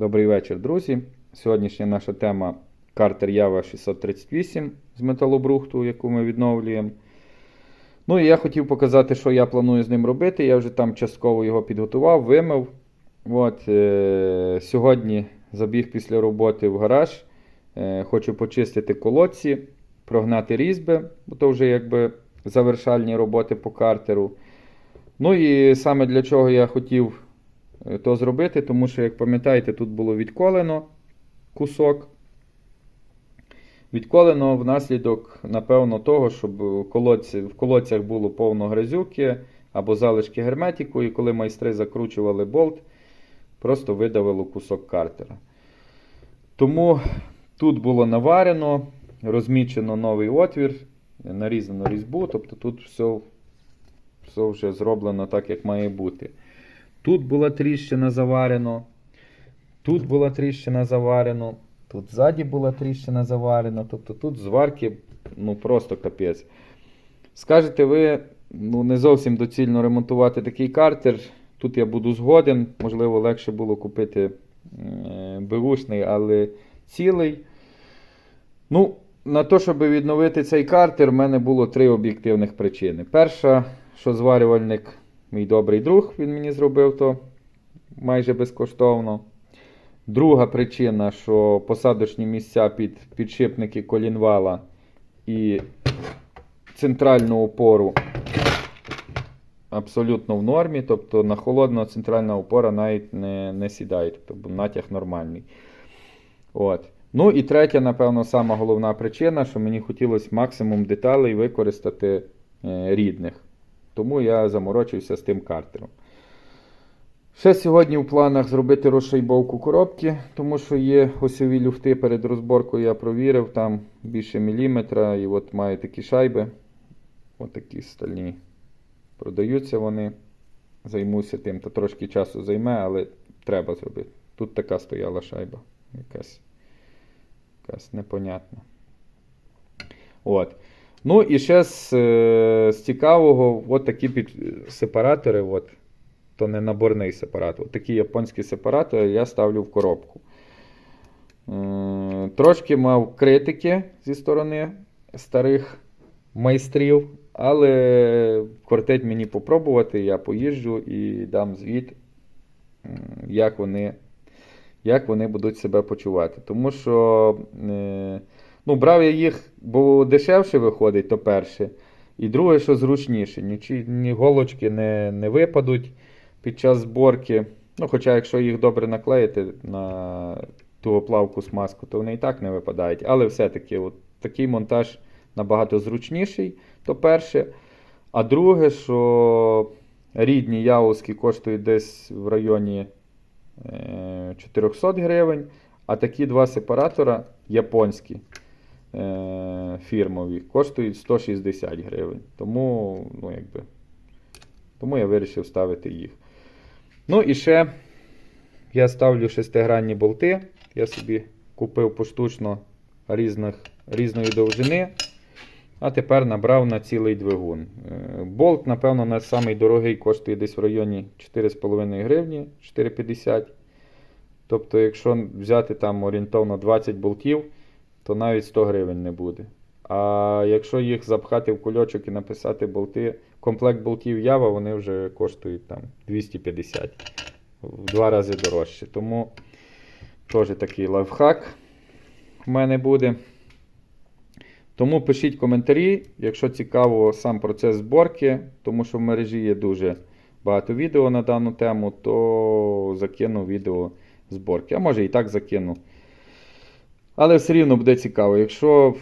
Добрий вечір, друзі. Сьогоднішня наша тема картер Ява 638 з металобрухту, яку ми відновлюємо. Ну і я хотів показати, що я планую з ним робити. Я вже там частково його підготував, вимив. От, е- Сьогодні забіг після роботи в гараж. Е- хочу почистити колодці, прогнати різьби, бо то вже якби завершальні роботи по картеру. Ну і саме для чого я хотів то зробити, тому що, як пам'ятаєте, тут було відколено кусок. Відколено внаслідок, напевно, того, щоб в колодцях було повно грязюки або залишки герметику, і коли майстри закручували болт, просто видавило кусок картера. Тому тут було наварено, розмічено новий отвір, нарізано різьбу, тобто тут все, все вже зроблено так, як має бути. Тут була тріщина заварено, тут була тріщина заварено, тут ззаді була тріщина заварена, тобто тут зварки ну просто капець. Скажете ви, ну не зовсім доцільно ремонтувати такий картер. Тут я буду згоден, можливо, легше було купити е, беушний, але цілий. Ну, на те, щоб відновити цей картер, в мене було три об'єктивних причини. Перша, що зварювальник, мій добрий друг, він мені зробив то майже безкоштовно. Друга причина, що посадочні місця під підшипники колінвала і центральну опору абсолютно в нормі. Тобто на холодну центральна опора навіть не, не сідає, тобто натяг нормальний. От. Ну і третя, напевно, сама головна причина, що мені хотілося максимум деталей використати е, рідних. Тому я заморочився з тим картером. Ще сьогодні в планах зробити розшайбовку коробки, тому що є осьові люфти перед розборкою, я провірив, там більше міліметра, і от маю такі шайби. Ось такі стальні. Продаються вони. Займуся тим, то трошки часу займе, але треба зробити. Тут така стояла шайба. Якась, якась непонятна. От. Ну і ще з, е, з цікавого, от такі під сепаратори. От то не наборний сепаратор. Такі японські сепаратори я ставлю в коробку. Е, Трошки мав критики зі сторони старих майстрів, але кортить мені попробувати, я поїжджу і дам звіт, як вони, як вони будуть себе почувати. Тому що е, ну, брав я їх, бо дешевше виходить, то перше. І друге, що зручніше, ні, ні голочки не, не випадуть під час зборки. Ну, Хоча, якщо їх добре наклеїти на ту оплавку смазку, то вони і так не випадають. Але все-таки от такий монтаж набагато зручніший, то перше. А друге, що рідні яузки коштують десь в районі е, 400 гривень, а такі два сепаратора японські е, фірмові коштують 160 гривень. Тому, ну, якби, тому я вирішив ставити їх. Ну і ще я ставлю шестигранні болти. Я собі купив поштучно різних, різної довжини. А тепер набрав на цілий двигун. Е, Болт, напевно, на самий дорогий коштує десь в районі 4,5 гривні, 4,50. Тобто, якщо взяти там орієнтовно 20 болтів, то навіть 100 гривень не буде. А якщо їх запхати в кульочок і написати болти, комплект болтів Ява, вони вже коштують там 250 в два рази дорожче. Тому теж такий лайфхак в мене буде. Тому пишіть коментарі, якщо цікаво сам процес зборки, тому що в мережі є дуже багато відео на дану тему, то закину відео зборки. А може і так закину. Але все рівно буде цікаво. Якщо,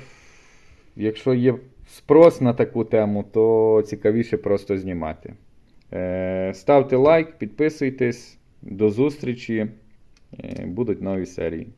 якщо є спрос на таку тему, то цікавіше просто знімати. Е, ставте лайк, підписуйтесь. До зустрічі. Е, будуть нові серії.